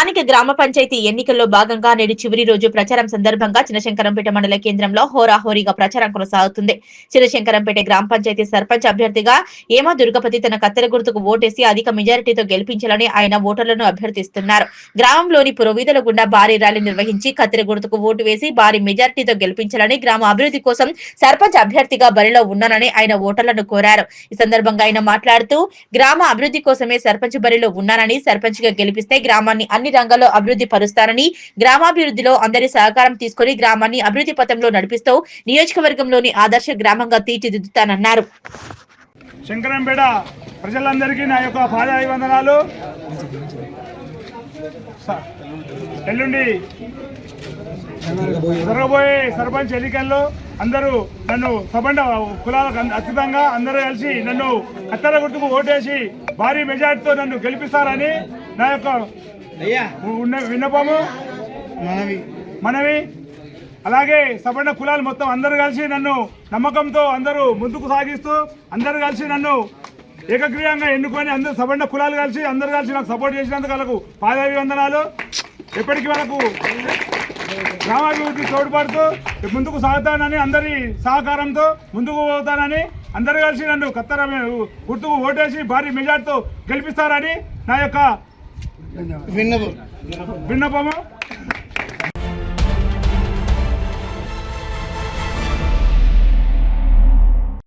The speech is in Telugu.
స్థానిక గ్రామ పంచాయతీ ఎన్నికల్లో భాగంగా నేడు చివరి రోజు ప్రచారం సందర్భంగా చిన్నశంకరంపేట మండల కేంద్రంలో హోరాహోరీగా ప్రచారం కొనసాగుతుంది. చిన్నశంకరంపేట గ్రామ పంచాయతీ సర్పంచ్ అభ్యర్థిగా ఏమా దుర్గపతి తన కత్తెర గుర్తుకు ఓటేసి అధిక మెజారిటీతో గెలిపించాలని ఆయన ఓటర్లను అభ్యర్థిస్తున్నారు. గ్రామంలోని పురోవీధుల గుండా భారీ ర్యాలీ నిర్వహించి కత్తెర గుర్తుకు ఓటు వేసి భారీ మెజారిటీతో గెలిపించాలని గ్రామ అభివృద్ధి కోసం సర్పంచ్ అభ్యర్థిగా బరిలో ఉన్నానని ఆయన ఓటర్లను కోరారు. ఈ సందర్భంగా ఆయన మాట్లాడుతూ గ్రామ అభివృద్ధి కోసమే సర్పంచ్ బరిలో ఉన్నానని సర్పంచ్గా గెలిపిస్తే గ్రామాన్ని అన్ని అన్ని రంగాల్లో అభివృద్ధి పరుస్తానని గ్రామాభివృద్ధిలో అందరి సహకారం తీసుకుని గ్రామాన్ని అభివృద్ధి పథంలో నడిపిస్తూ నియోజకవర్గంలోని ఆదర్శ గ్రామంగా తీర్చిదిద్దుతానన్నారు. శంకరంపేట ప్రజలందరికీ నా యొక్క పాదాభివందనాలు ఎల్లుండి జరగబోయే సర్పంచ్ ఎన్నికల్లో అందరూ నన్ను సబండ కులాలకు అన్- అతీతంగా అందరూ కలిసి నన్ను కత్తెర గుర్తుకు ఓటేసి భారీ మెజార్టీతో నన్ను గెలిపిస్తారని నా యొక్క ఉన్న విన్నపము? మనవి. మనవి. అలాగే సబండ కులాలు మొత్తం అందరూ కలిసి నన్ను నమ్మకంతో అందరూ ముందుకు సాగిస్తూ అందరూ కలిసి నన్ను ఏకగ్రీయంగా ఎన్నుకొని అందరూ సబండ కులాలు కలిసి అందరూ కలిసి నాకు సపోర్ట్ చేసినందుకు వాళ్ళకు పాదాభివందనాలు. ఎప్పటికీ వాళ్ళకు గ్రామాభివృద్ధి తోడ్పడుతూ ముందుకు సాగుతానని అందరి సహకారంతో ముందుకు పోతానని అందరూ కలిసి నన్ను కత్తర గుర్తుకు ఓటేసి భారీ మెజార్టీతో గెలిపిస్తారని నా యొక్క విన్నపము